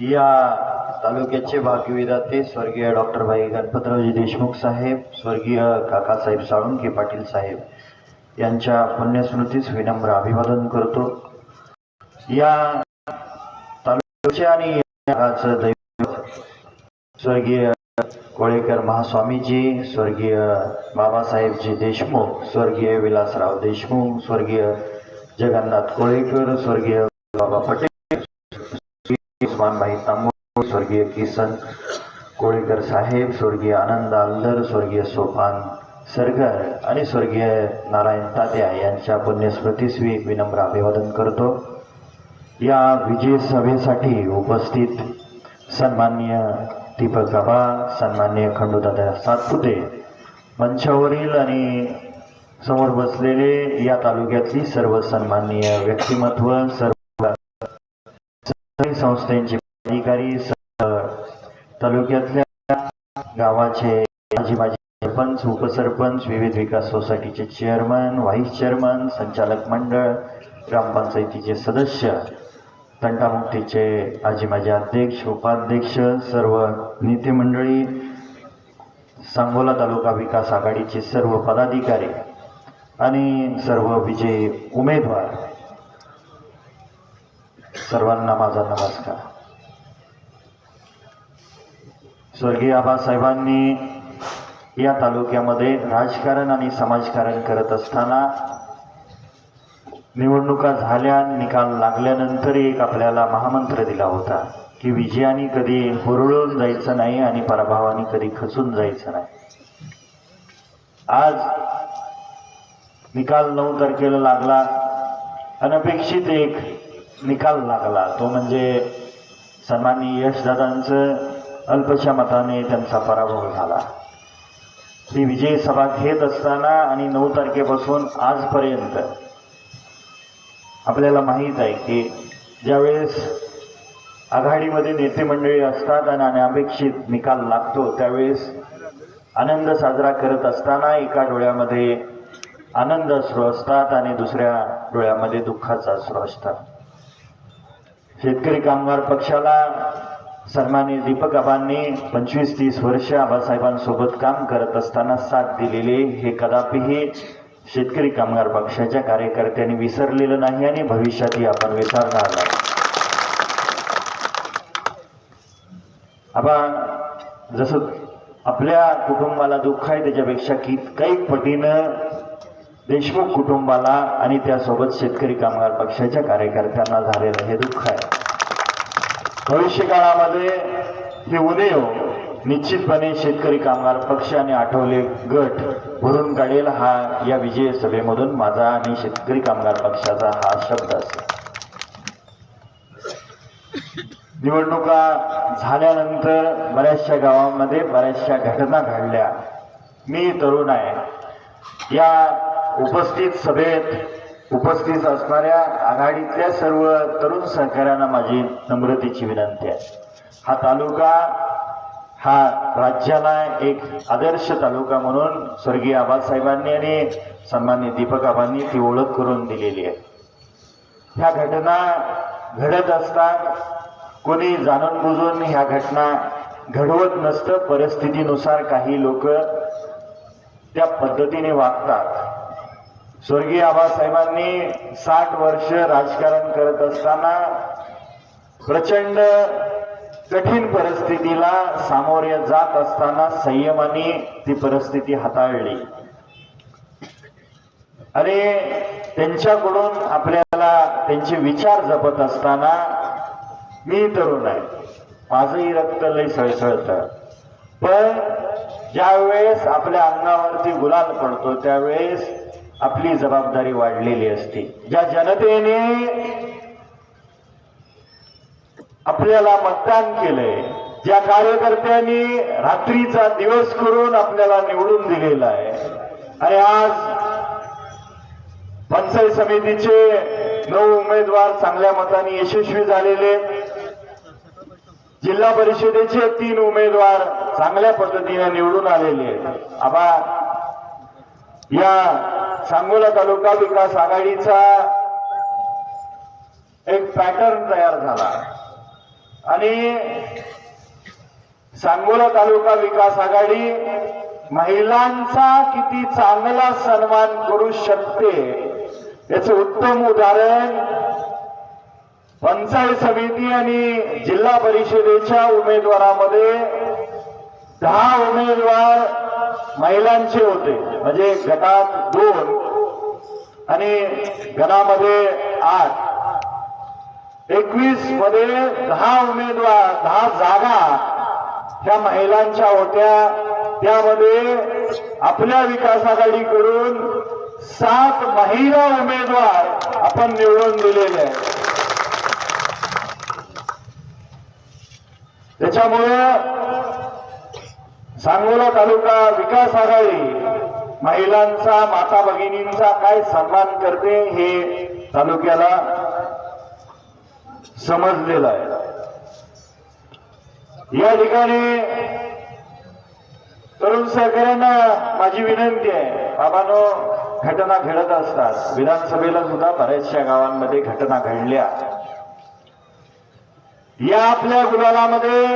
या तालुक्याचे भाग्यविधाते स्वर्गीय डॉक्टर भाई गणपतरावजी देशमुख साहेब स्वर्गीय काकासाहेब साळुंके पाटील साहेब यांच्या पुण्यस्मृतीस विनम्र अभिवादन करतो. या तालुक्याचे आणि स्वर्गीय कोळेकर महास्वामीजी स्वर्गीय बाबासाहेबजी देशमुख स्वर्गीय विलासराव देशमुख स्वर्गीय जगन्नाथ कोळेकर स्वर्गीय बाबा पटेल उस्मानभाई तांबो स्वर्गीय किसन कोळीकर साहेब स्वर्गीय आनंद आलदर स्वर्गीय सोपान सरगर आणि स्वर्गीय नारायण तात्या यांच्या पुण्यस्मृतीस मी विनम्र अभिवादन करतो. या विजय सभेसाठी उपस्थित सन्मान्य दीपक बाबा सन्मान्य खंडूदादा सातपुते मंचावरील आणि समोर बसलेले या तालुक्यातली सर्व सन्माननीय व्यक्तिमत्व सर्व सहकारी संस्थेचे अधिकारी तालुक्यातल्या गावाचे माजी माजी सरपंच उपसरपंच विविध विकास सोसायटीचे चेअरमन व्हाईस चेअरमन संचालक मंडळ ग्रामपंचायतीचे सदस्य तंटामुक्तीचे आजी माजी अध्यक्ष उपाध्यक्ष सर्व नेते मंडळी सांगोला तालुका विकास आघाडीचे सर्व पदाधिकारी आणि सर्व विजयी उमेदवार. सर्वांना माझा नमस्कार. स्वर्गीय आबासाहेबांनी या तालुक्यामध्ये राजकारण आणि समाजकारण करत असताना निवडणुका झाल्या निकाल लागल्यानंतर एक आपल्याला महामंत्र दिला होता की विजयाने कधी हुरळून जायचं नाही आणि पराभवाने कधी खचून जायचं नाही. आज निकाल नऊ तारखेला लागला. अनपेक्षित एक निकाल लागला. तो म्हणजे सन्माननीय यशदादांचं अल्पशा मताने त्यांचा पराभव झाला. ही विजय सभा घेत असताना आणि नऊ तारखेपासून आजपर्यंत आपल्याला माहीत आहे की ज्यावेळेस आघाडीमध्ये नेते मंडळी असतात आणि अनपेक्षित निकाल लागतो त्यावेळेस आनंद साजरा करत असताना एका डोळ्यामध्ये आनंद अश्रू असतात आणि दुसऱ्या डोळ्यामध्ये दुःखाचा अश्रू असतात. शेतकरी कामगार पक्षाला सन्मान्य दीपक आबांनी पंचवीस तीस वर्ष आबासाहेबांसोबत काम करत असताना साथ दिलेले हे कदापिही शेतकरी कामगार पक्षाच्या कार्यकर्त्यांनी विसरलेलं नाही आणि भविष्यातही आपण विसरणार नाही. आपण जसं आपल्या कुटुंबाला दुःख आहे त्याच्यापेक्षा कित काही पटीनं देशमुख कुटुंबाला आणि त्यासोबत शेतकरी कामगार पक्षाच्या कार्यकर्त्यांना झालेलं हे दुःख आहे. भविष्य काळामध्ये हे उदय निश्चितपणे शेतकरी कामगार पक्ष आणि आठवले गट भरून काढेल हा या विजय सभेमधून माझा आणि शेतकरी कामगार पक्षाचा हा शब्द असेल. निवडणुका झाल्यानंतर बऱ्याचशा गावामध्ये बऱ्याचशा घटना घडल्या. मी तरुण आहे. या उपस्थित सभेत उपस्थित असणाऱ्या आघाडीतल्या सर्व तरुण सहकाऱ्यांना माझी नम्रतेची विनंती आहे. हा तालुका हा राज्याला एक आदर्श तालुका म्हणून स्वर्गीय आबासाहेबांनी आणि सन्मान्य दीपक आबांनी ती ओळख करून दिलेली आहे. ह्या घटना घडत असतात कोणी जाणून बुजून ह्या घटना घडवत नसतं परिस्थितीनुसार काही लोक त्या पद्धतीने वागतात. स्वर्गीय आबासाहेबांनी साठ वर्ष राजकारण करत असताना प्रचंड कठीण परिस्थितीला सामोरे जात असताना संयमाने ती परिस्थिती हाताळली. अरे त्यांच्याकडून आपल्याला त्यांचे विचार जपत असताना मी तरुण आहे. माझंही रक्त लय सळसळत. पण ज्यावेळेस आपल्या अंगावरती गुलाल पडतो त्यावेळेस आपली जबाबदारी वाढलेली असते. ज्या जनतेने आपल्याला मतदान केलंय ज्या कार्यकर्त्यांनी रात्रीचा दिवस करून आपल्याला निवडून दिलेला आहे आणि आज पंचायत समितीचे नऊ उमेदवार चांगल्या मताने यशस्वी झालेले जिल्हा परिषदेचे तीन उमेदवार चांगल्या पद्धतीने निवडून आलेले आहेत. आबा या सांगोला तालुका विकास आघाडीचा एक पॅटर्न तयार झाला. आणि सांगोला तालुका विकास आघाडी महिलांचा किती चांगला सन्मान करू शकते याचं उत्तम उदाहरण पंचायत समिती आणि जिल्हा परिषदेच्या उमेदवारामध्ये दहा उमेदवार महिलांचे होते. म्हणजे गटात दोन आणि गणामध्ये आठ. एकवीसमध्ये दहा उमेदवार दहा जागा ह्या महिलांच्या होत्या. त्यामध्ये आपल्या विकास आघाडीकडून सात महिला उमेदवार आपण निवडून दिलेले आहे त्याच्यामुळे सांगोला तालुका विकास आघाडी. महिलांचा माता भगिनींचा काय सन्मान करते हे तालुक्याला समजलेलं आहे. या ठिकाणी तरुण सहकाऱ्यांना माझी विनंती आहे. बाबानो घटना घडत असतात. विधानसभेला सुद्धा बऱ्याचशा गावांमध्ये घटना घडल्या. या आपल्या गुलालामध्ये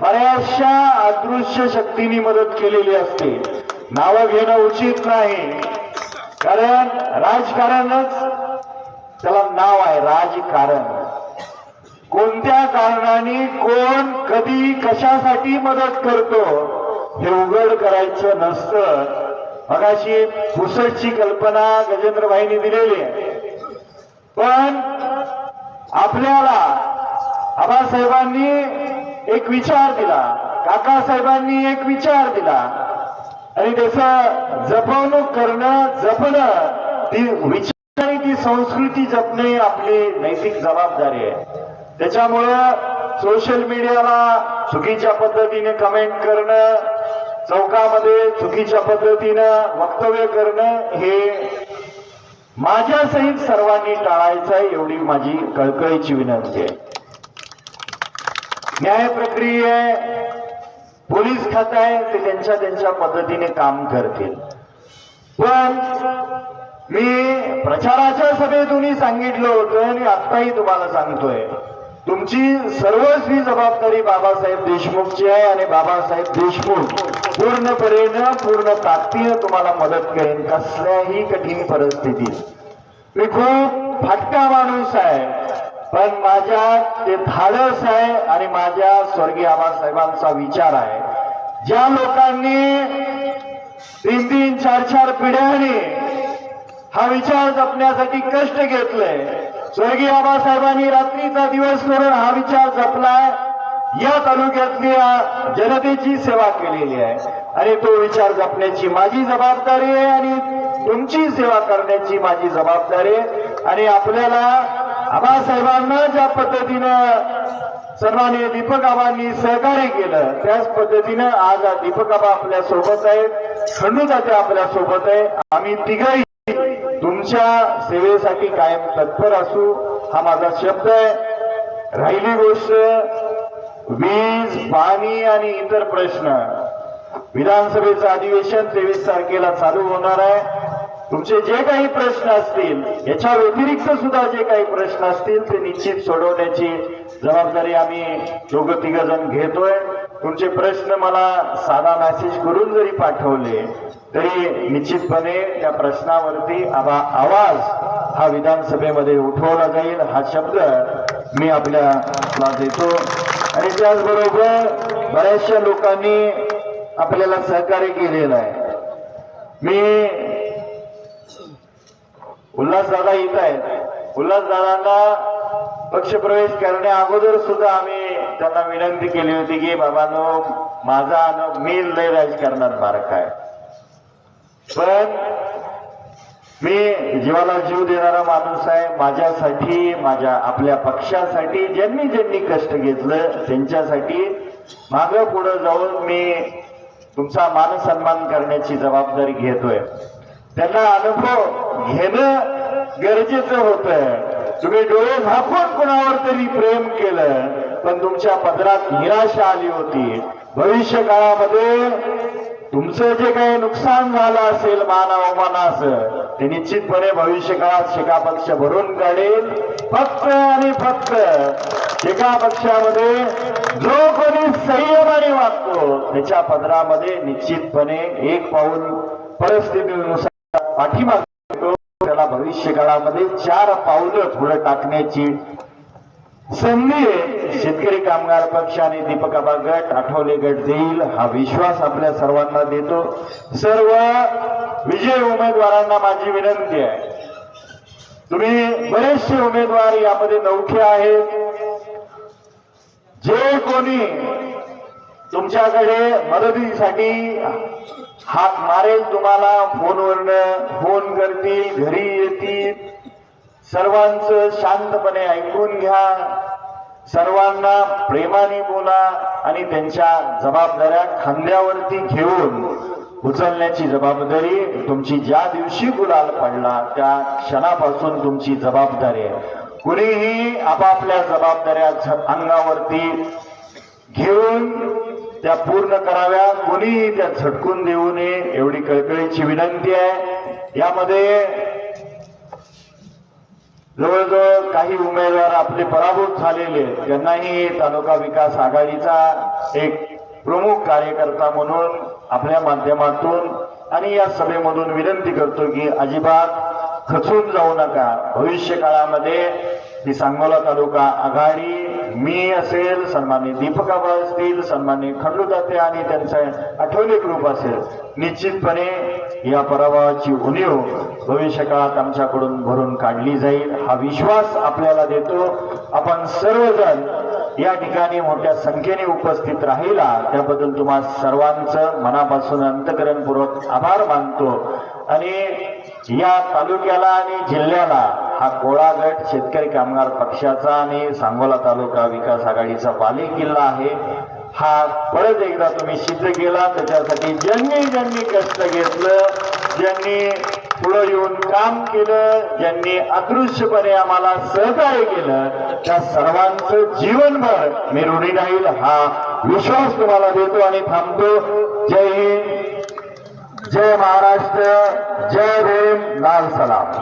बऱ्याचशा अदृश्य शक्तींनी मदत केलेली असते. नावं घेणं उचित नाही. कारण राजकारणच त्याला नाव आहे राजकारण. कोणत्या कारणाने कोण कधी कशासाठी मदत करतो हे उघड करायचं नसतं. मगाशी पुसटची कल्पना गजेंद्रभाईंनी दिलेली आहे. पण आपल्याला आबासाहेबांनी एक विचार दिला. काकासाहेबांनी एक विचार दिला. आणि त्याचा जपवणूक करणं जपणं ती विचार आणि ती संस्कृती जपणे आपली नैतिक जबाबदारी आहे. त्याच्यामुळं सोशल मीडियाला चुकीच्या पद्धतीने कमेंट करणं चौकामध्ये चुकीच्या पद्धतीनं वक्तव्य करणं हे माझ्यासहित सर्वांनी टाळायचं आहे एवढी माझी कळकळीची विनंती आहे. न्याय प्रक्रिया पोलीस खातं आहे ते त्यांच्या त्यांच्या पद्धतीने काम करतील. पण मी प्रचाराच्या सभेतूनही सांगितलं होतं आणि आत्ताही तुम्हाला सांगतोय. तुमची सर्वस्वी जबाबदारी बाबासाहेब देशमुखची आहे आणि बाबासाहेब देशमुख पूर्णपणे पूर्ण ताकदीनं तुम्हाला मदत करेन कसल्याही कठीण परिस्थितीत. मी खूप फाटका माणूस आहे. पण माझ्या ते धाडस आहे आणि माझ्या स्वर्गीय आबासाहेबांचा विचार आहे. ज्या लोकांनी तीन तीन चार चार पिढ्यांनी हा विचार जपण्यासाठी कष्ट घेतले स्वर्गीय आबासाहेबांनी रात्रीचा दिवस करून हा विचार जपलाय या तालुक्यातल्या जनतेची सेवा केलेली आहे. आणि तो विचार जपण्याची माझी जबाबदारी आहे आणि तुमची सेवा करण्याची माझी जबाबदारी आहे. आणि आपल्याला आबासाहेबांना ज्या पद्धतीनं सर्वांनी दीपक आबांनी सहकार्य केलं त्याच पद्धतीनं आज दीपक आबा आपल्यासोबत आहेत. खंडूदाते आपल्यासोबत आहे. आम्ही तिघही तुमच्या सेवेसाठी कायम तत्पर असू हा माझा शब्द आहे. राहिली गोष्ट वीज पाणी आणि इतर प्रश्न. विधानसभेचं अधिवेशन तेवीस तारखेला चालू होणार आहे. तुमचे जे काही प्रश्न असतील याच्या व्यतिरिक्त सुद्धा जे काही प्रश्न असतील ते निश्चित सोडवण्याची जबाबदारी आम्ही दोघं तिघ जण घेतोय. तुमचे प्रश्न मला साधा मेसेज करून जरी पाठवले तरी निश्चितपणे त्या प्रश्नावरती आवा आवाज हा विधानसभेमध्ये उठवला जाईल. हा शब्द मी आपल्याला देतो. आणि त्याचबरोबर बऱ्याचशा लोकांनी आपल्याला सहकार्य केलेलं आहे. मी उल्हासदादा इथं आहेत. उल्हासदादांना पक्षप्रवेश करण्या अगोदर सुद्धा आम्ही त्यांना विनंती केली होती की बाबानो माझा अनु मी लय राजकारणात मार्ग आहे. पण मी जीवाला जीव देणारा माणूस आहे. माझ्यासाठी माझ्या आपल्या पक्षासाठी ज्यांनी ज्यांनी कष्ट घेतलं त्यांच्यासाठी मागं पुढं जाऊन मी तुमचा मान सन्मान करण्याची जबाबदारी घेतोय. त्यांना अनुभव घेणं गरजेचं होतं. तुम्ही डोळे झाकून कुणावर तरी प्रेम केलं पण तुमच्या पदरात निराशा आली होती. भविष्य काळामध्ये तुमचं जे काही नुकसान झालं असेल मान ते निश्चितपणे भविष्य काळात शेका पक्ष भरून काढेल. फक्त आणि फक्त शेका पक्षामध्ये जो कोणी संयमाने वागतो त्याच्या पदरामध्ये निश्चितपणे एक पाऊल परिस्थितीनुसार पाठीमागे त्याला भविष्य काळामध्ये चार पावलं पुढे टाकण्याची संधी शेतकरी कामगार पक्ष आणि दीपक आबा गट आठवले गट देईल हा विश्वास आपल्या सर्वांना देतो. सर्व विजय उमेदवारांना माझी विनंती आहे. तुम्ही बरेचसे उमेदवार यामध्ये नौखे आहेत. जे कोणी तुमच्याकडे मदतीसाठी हात मारेल तुम्हाला फोनवरनं फोन करतील घरी येतील. सर्वांचं शांतपणे ऐकून घ्या. सर्वांना प्रेमाने बोला आणि त्यांच्या जबाबदाऱ्या खांद्यावरती घेऊन उचलण्याची जबाबदारी तुमची ज्या दिवशी गुलाल पडला त्या क्षणापासून तुमची जबाबदारी आहे. कुणीही आपापल्या जबाबदाऱ्या अंगावरती घेऊन त्या पूर्ण कराव्या. कोणीही त्या झटकून देऊ नये एवढी कळकळीची विनंती आहे. यामध्ये जवळजवळ काही उमेदवार आपले पराभूत झालेले त्यांनाही तालुका विकास आघाडीचा एक प्रमुख कार्यकर्ता म्हणून आपल्या माध्यमातून आणि या सभेमधून विनंती करतो की अजिबात खचून जाऊ नका. भविष्य काळामध्ये ही सांगोला तालुका आघाडी मी असेल सन्मान्य दीपक आबा असतील सन्मान्य खंडूदाते आणि त्यांचा आठवले ग्रुप असेल निश्चितपणे या पराभवाची उणीव भविष्यकाळात आमच्याकडून भरून काढली जाईल. हा विश्वास आपल्याला देतो. आपण सर्वजण या ठिकाणी मोठ्या संख्येने उपस्थित राहिला. त्याबद्दल तुम्हा सर्वांचं मनापासून अंतकरणपूर्वक आभार मानतो. आणि या तालुक्याला आणि जिल्ह्याला हा कोळा गट शेतकरी कामगार पक्षाचा आणि सांगोला तालुका विकास आघाडीचा बाले किल्ला आहे. हा परत एकदा तुम्ही सिद्ध केला त्याच्यासाठी ज्यांनी ज्यांनी कष्ट घेतलं ज्यांनी पुढे येऊन काम केलं ज्यांनी अदृश्यपणे आम्हाला सहकार्य केलं त्या सर्वांचं जीवनभर मी ऋणी राहील हा विश्वास तुम्हाला देतो आणि थांबतो. जय हिंद जय महाराष्ट्र जय भीम लाल सलाम.